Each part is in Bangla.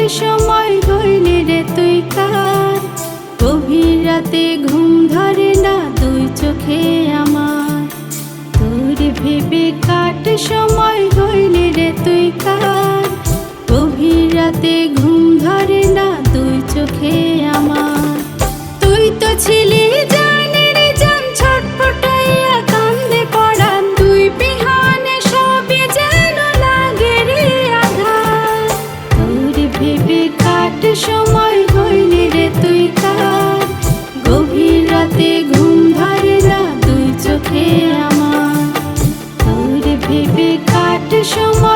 রাতে সময় হইলি রে তুই কার? গভীর রাতে ঘুম ধরে না দুই চোখে আমার? তোর ভেবে কাট সময় হইলি রে তুই কার? গভীর রাতে ঘুম ধরে না দুই চোখে আমার? তুই তো ছিলি কাট সময়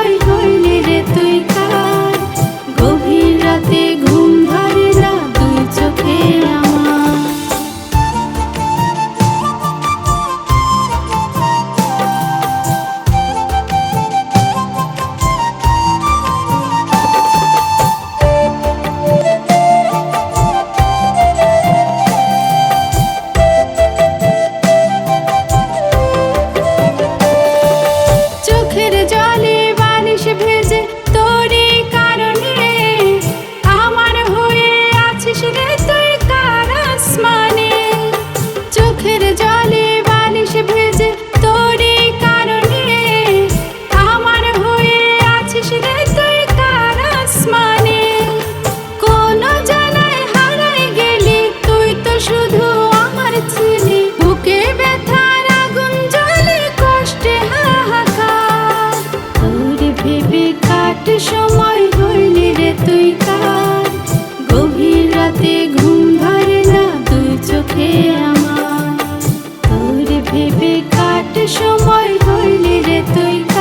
রাতে ঘুম না দুই চোখে আমার। তোর ভেবে কাট সময় হইলি রে তুই।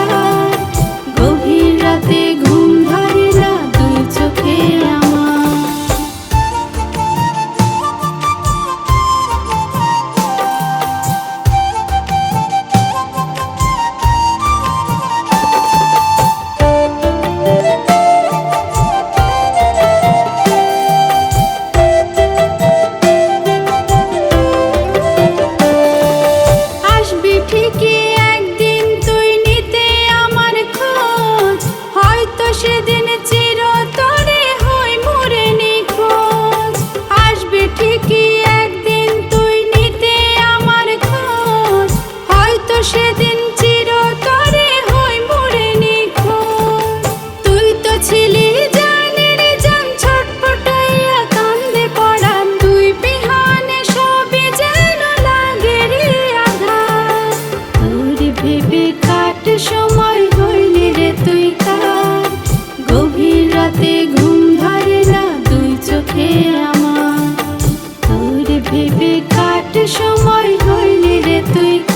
সময় হইলি রে তুই